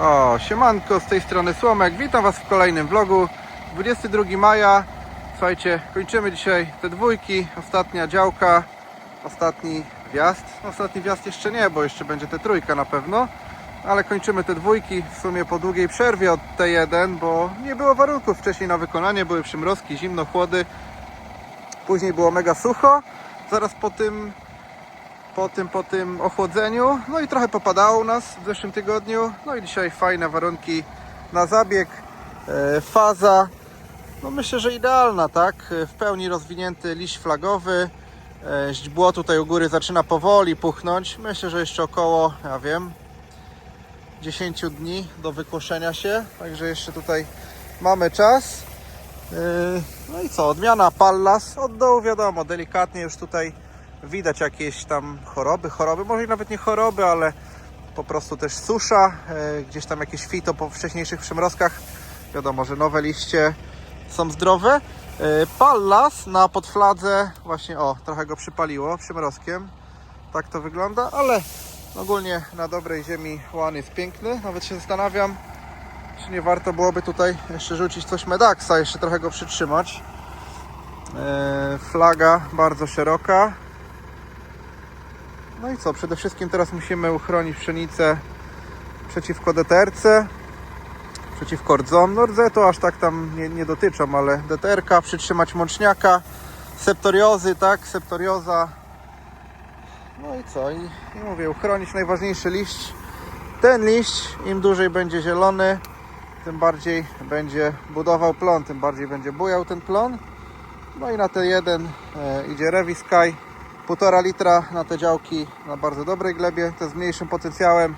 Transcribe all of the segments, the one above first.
O, siemanko, z tej strony Słomek. Witam Was w kolejnym vlogu. 22 maja. Słuchajcie, kończymy dzisiaj te dwójki. Ostatnia działka, ostatni wjazd. No, ostatni wjazd jeszcze nie, bo jeszcze będzie te trójka na pewno. Ale kończymy te dwójki w sumie po długiej przerwie od T1, bo nie było warunków wcześniej na wykonanie. Były przymrozki, zimno, chłody. Później było mega sucho. Zaraz po tym po tym, po tym ochłodzeniu. No i trochę popadało u nas w zeszłym tygodniu. No i dzisiaj fajne warunki na zabieg. E, faza, no myślę, że idealna, tak? W pełni rozwinięty liść flagowy. E, źdźbło tutaj u góry zaczyna powoli puchnąć. Myślę, że jeszcze około, ja wiem, 10 dni do wykoszenia się. Także jeszcze tutaj mamy czas. E, No i co, odmiana Pallas. Od dołu wiadomo, delikatnie już tutaj widać jakieś tam choroby, choroby, może nawet nie choroby, ale po prostu też susza, e, gdzieś tam jakieś fito po wcześniejszych przymrozkach. Wiadomo, że nowe liście są zdrowe. E, Pallas na podfladze, właśnie o, trochę go przypaliło przymrozkiem. Tak to wygląda, ale ogólnie na dobrej ziemi łan jest piękny. Nawet się zastanawiam, czy nie warto byłoby tutaj jeszcze rzucić coś Medaxa, jeszcze trochę go przytrzymać. E, Flaga bardzo szeroka. No i co? Przede wszystkim teraz musimy uchronić pszenicę przeciwko DTR-ce, przeciwko rdzom. No rdze to aż tak tam nie, nie dotyczą, ale DTR-ka, przytrzymać mączniaka, septoriozy, tak? Septorioza. No i co? I, I mówię, uchronić najważniejszy liść. Ten liść, im dłużej będzie zielony, tym bardziej będzie budował plon, tym bardziej będzie bujał ten plon. No i na ten jeden e, idzie Revisky. 1,5 litra na te działki na bardzo dobrej glebie, to z mniejszym potencjałem.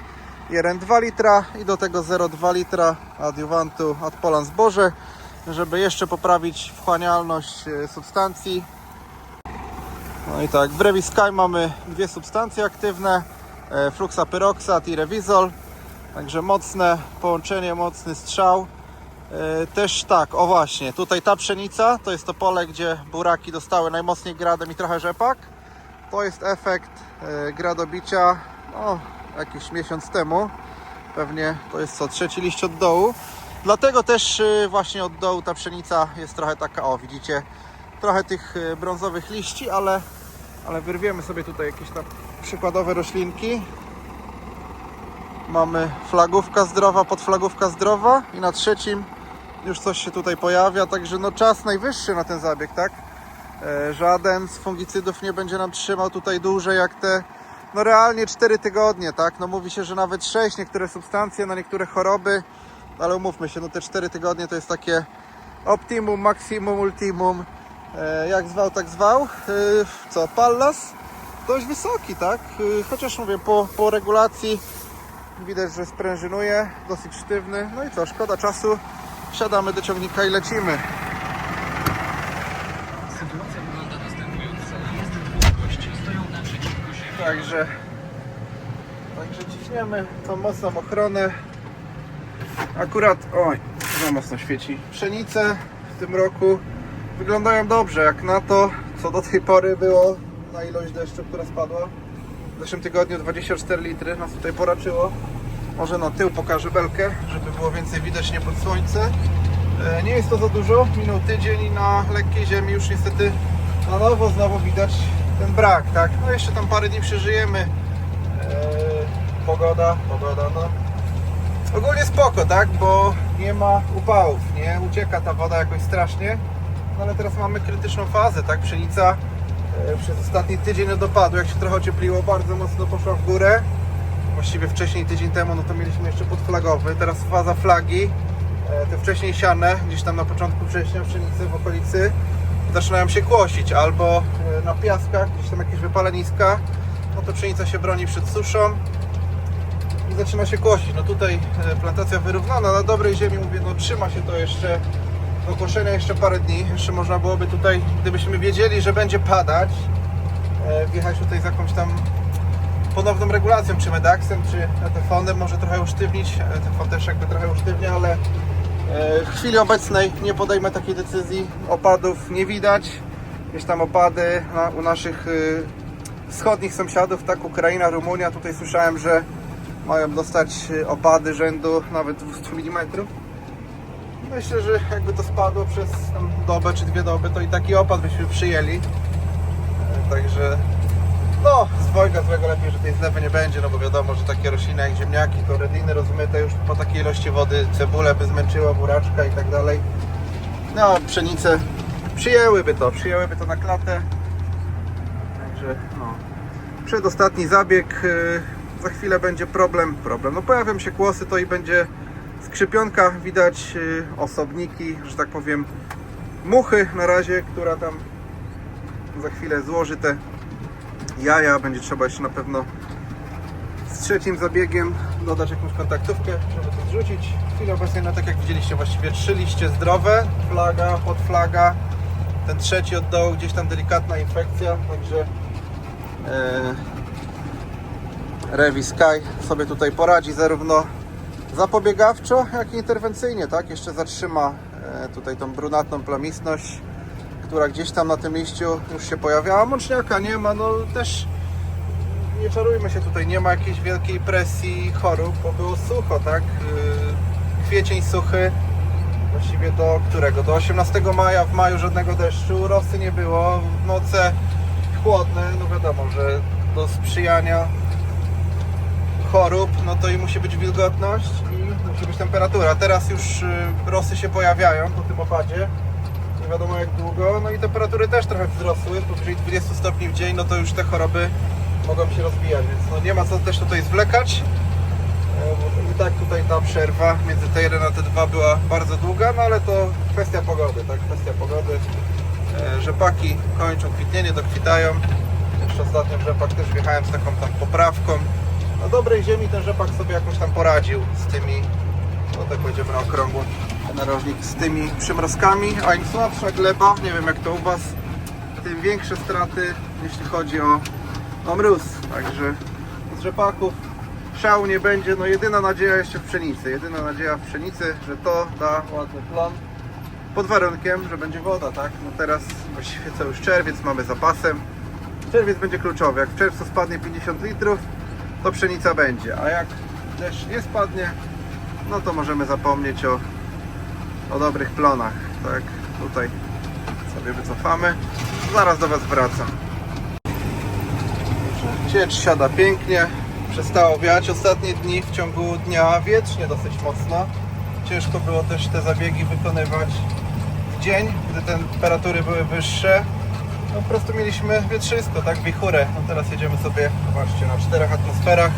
Jeden 2 litra i do tego 0,2 litra adiuwantu od Polan Zboże, żeby jeszcze poprawić wchłanialność e, substancji. No i tak, w Revisky mamy dwie substancje aktywne, e, fluxapyroxat i Revizol. Także mocne połączenie, mocny strzał. E, Też tak, o właśnie, tutaj ta pszenica to jest to pole, gdzie buraki dostały najmocniej gradem i trochę rzepak. To jest efekt e, gradobicia no, jakiś miesiąc temu. Pewnie to jest co, trzeci liść od dołu. Dlatego też e, właśnie od dołu ta pszenica jest trochę taka, o widzicie, trochę tych e, brązowych liści, ale, ale wyrwiemy sobie tutaj jakieś tam przykładowe roślinki. Mamy flagówka zdrowa, podflagówka zdrowa i na trzecim już coś się tutaj pojawia, także no czas najwyższy na ten zabieg, tak? E, Żaden z fungicydów nie będzie nam trzymał tutaj dłużej jak te, no realnie 4 tygodnie, tak? No mówi się, że nawet 6, niektóre substancje na niektóre choroby, ale umówmy się, no te 4 tygodnie to jest takie optimum, maksimum, ultimum, e, jak zwał, tak zwał. E, Co, Pallas? Dość wysoki, tak? Chociaż mówię, po, po regulacji widać, że sprężynuje, dosyć sztywny. No i co, szkoda czasu. Wsiadamy do ciągnika i lecimy. Także, także ciśniemy tą mocną ochronę. Akurat, oj, za mocno świeci. Pszenice w tym roku wyglądają dobrze, jak na to, co do tej pory było na ilość deszczu, która spadła. W zeszłym tygodniu 24 litry nas tutaj poraczyło. Może na tył pokażę belkę, żeby było więcej widocznie pod słońce. Nie jest to za dużo, minął tydzień i na lekkiej ziemi już niestety na nowo znowu widać ten brak, tak? No jeszcze tam parę dni przeżyjemy. E, pogoda, pogoda, no. Ogólnie spoko, tak? Bo nie ma upałów, nie ucieka ta woda jakoś strasznie. No ale teraz mamy krytyczną fazę, tak? Pszenica e, przez ostatni tydzień od opadu, jak się trochę ociepliło, bardzo mocno poszła w górę. Właściwie wcześniej, tydzień temu, no to mieliśmy jeszcze podflagowy, teraz faza flagi. E, Te wcześniej siane, gdzieś tam na początku września pszenicy w okolicy zaczynają się kłosić albo e, na piaskach, gdzieś tam jakieś wypaleniska, no to pszenica się broni przed suszą i zaczyna się kłosić. No tutaj e, plantacja wyrównana, na dobrej ziemi mówię, no trzyma się to jeszcze do koszenia jeszcze parę dni. Jeszcze można byłoby tutaj, gdybyśmy wiedzieli, że będzie padać, e, wjechać tutaj z jakąś tam ponowną regulacją, czy Medaxem, czy ETFONem, może trochę usztywnić. ETFON też jakby trochę usztywnia, ale w chwili obecnej nie podejmę takiej decyzji. Opadów nie widać. Gdzieś tam opady na, u naszych y, wschodnich sąsiadów, tak, Ukraina, Rumunia. Tutaj słyszałem, że mają dostać y, opady rzędu nawet 200 mm. Myślę, że jakby to spadło przez dobę czy dwie doby, to i taki opad byśmy przyjęli. E, Także no, z dwojga złego lepiej, że tej zlewy nie będzie, no bo wiadomo, że takie rośliny jak ziemniaki, to redliny rozumyte już po takiej ilości wody, cebulę by zmęczyła, buraczka i tak dalej. No, a pszenice przyjęłyby to, przyjęłyby to na klatę. Także no. Przedostatni zabieg, yy, za chwilę będzie problem, problem. No pojawią się kłosy, to i będzie skrzypionka, widać yy, osobniki, że tak powiem, muchy na razie, która tam za chwilę złoży te jaja. Będzie trzeba jeszcze na pewno z trzecim zabiegiem dodać jakąś kontaktówkę, żeby to zrzucić. W chwili obecnej, no tak jak widzieliście, właściwie trzy liście zdrowe, flaga, podflaga. Ten trzeci od dołu gdzieś tam delikatna infekcja, także e, Revi Sky sobie tutaj poradzi zarówno zapobiegawczo, jak i interwencyjnie, tak? Jeszcze zatrzyma e, tutaj tą brunatną plamistność, która gdzieś tam na tym liściu już się pojawiała. Mączniaka nie ma, no też nie czarujmy się tutaj, nie ma jakiejś wielkiej presji chorób, bo było sucho, tak? Yy, Kwiecień suchy, właściwie do którego? Do 18 maja, w maju żadnego deszczu, rosy nie było, w noce chłodne, no wiadomo, że do sprzyjania chorób, no to i musi być wilgotność i musi być temperatura. Teraz już y, rosy się pojawiają po tym opadzie, wiadomo jak długo, no i temperatury też trochę wzrosły, powyżej 20 stopni w dzień, no to już te choroby mogą się rozwijać, więc no nie ma co też tutaj zwlekać. E, I tak tutaj ta przerwa między T1 a T2 była bardzo długa, no ale to kwestia pogody, tak, kwestia pogody. E, Rzepaki kończą kwitnienie, dokwitają. Jeszcze ostatnio rzepak też wjechałem z taką tam poprawką. Na dobrej ziemi ten rzepak sobie jakoś tam poradził z tymi, no tak będziemy na okrągło, narożnik z tymi przymrozkami, a im słabsza gleba, nie wiem jak to u Was, tym większe straty, jeśli chodzi o, o mróz. Także z rzepaków szału nie będzie. No jedyna nadzieja jeszcze w pszenicy. Jedyna nadzieja w pszenicy, że to da ładny plon. Pod warunkiem, że będzie woda, tak? No teraz właściwie co już czerwiec mamy zapasem. Czerwiec będzie kluczowy. Jak w czerwcu spadnie 50 litrów, to pszenica będzie. A jak deszcz nie spadnie, no to możemy zapomnieć o, o dobrych plonach. Tak, tutaj sobie wycofamy. Zaraz do Was wracam. Ciecz siada pięknie. Przestało wiać ostatnie dni w ciągu dnia wietrznie dosyć mocno. Ciężko było też te zabiegi wykonywać w dzień, gdy temperatury były wyższe. No po prostu mieliśmy wietrzysko, tak, wichurę. No teraz jedziemy sobie, zobaczcie, na czterech atmosferach.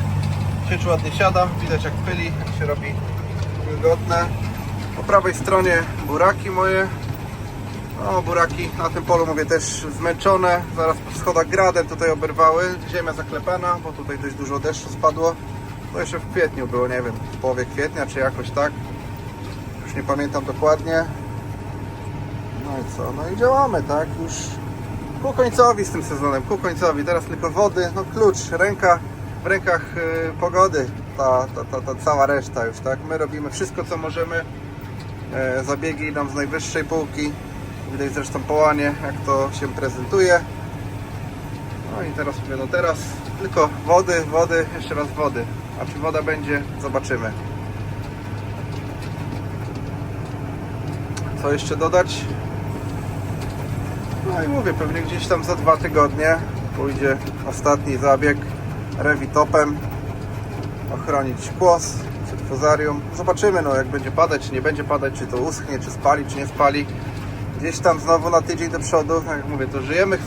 Ciecz ładnie siada, widać jak pyli, jak się robi wygodne. Prawej stronie buraki moje, no, buraki na tym polu mówię też zmęczone. Zaraz po schodach gradem tutaj oberwały. Ziemia zaklepana, bo tutaj dość dużo deszczu spadło. To jeszcze w kwietniu było, nie wiem, w połowie kwietnia czy jakoś tak. Już nie pamiętam dokładnie. No i co? No i działamy, tak? Już ku końcowi z tym sezonem, ku końcowi. Teraz tylko wody, no klucz, ręka w rękach y, pogody. Ta, ta, ta, ta cała reszta już, tak? My robimy wszystko, co możemy. E, zabiegi idą z najwyższej półki. Widać zresztą połanie, jak to się prezentuje. No i teraz mówię, no teraz tylko wody, wody, jeszcze raz wody. A czy woda będzie, zobaczymy. Co jeszcze dodać? No i mówię, pewnie gdzieś tam za dwa tygodnie pójdzie ostatni zabieg rewitopem. Ochronić kłos przed fuzarium. Zobaczymy, no jak będzie padać, czy nie będzie padać, czy to uschnie, czy spali, czy nie spali. Gdzieś tam znowu na tydzień do przodu, jak mówię, to żyjemy,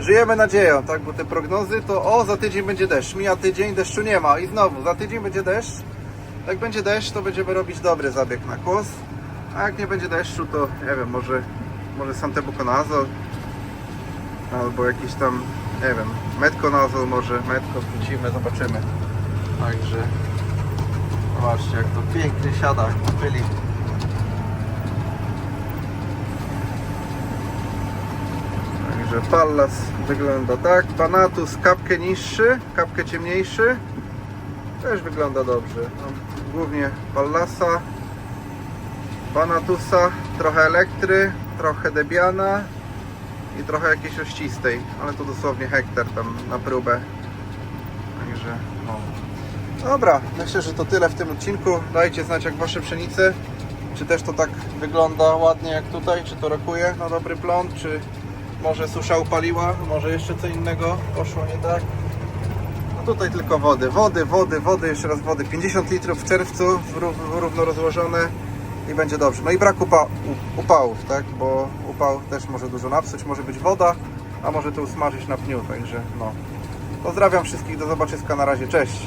żyjemy nadzieją, tak, bo te prognozy to o, za tydzień będzie deszcz, mija tydzień, deszczu nie ma. I znowu, za tydzień będzie deszcz, jak będzie deszcz, to będziemy robić dobry zabieg na kłos, a jak nie będzie deszczu, to nie wiem, może, może Santebuconazol, albo jakiś tam, nie wiem, Metconazol może, Metco wrzucimy, zobaczymy, także, zobaczcie, jak to pięknie siada, jak pyli. Także Pallas wygląda tak. Panatus kapkę niższy, kapkę ciemniejszy. Też wygląda dobrze. No, głównie Pallasa, Panatusa, trochę Elektry, trochę Debiana i trochę jakiejś ościstej, ale to dosłownie hektar tam na próbę. Także no. Dobra, myślę, że to tyle w tym odcinku. Dajcie znać jak wasze pszenice. Czy też to tak wygląda ładnie jak tutaj, czy to rokuje na dobry plon, czy może susza upaliła, może jeszcze co innego poszło nie tak. No tutaj tylko wody, wody, wody, wody, jeszcze raz wody. 50 litrów w czerwcu, ró- równo rozłożone i będzie dobrze. No i brak upa upałów, tak, bo upał też może dużo napsuć, może być woda, a może to usmażyć na pniu, także no. Pozdrawiam wszystkich, do zobaczyska, na razie, cześć.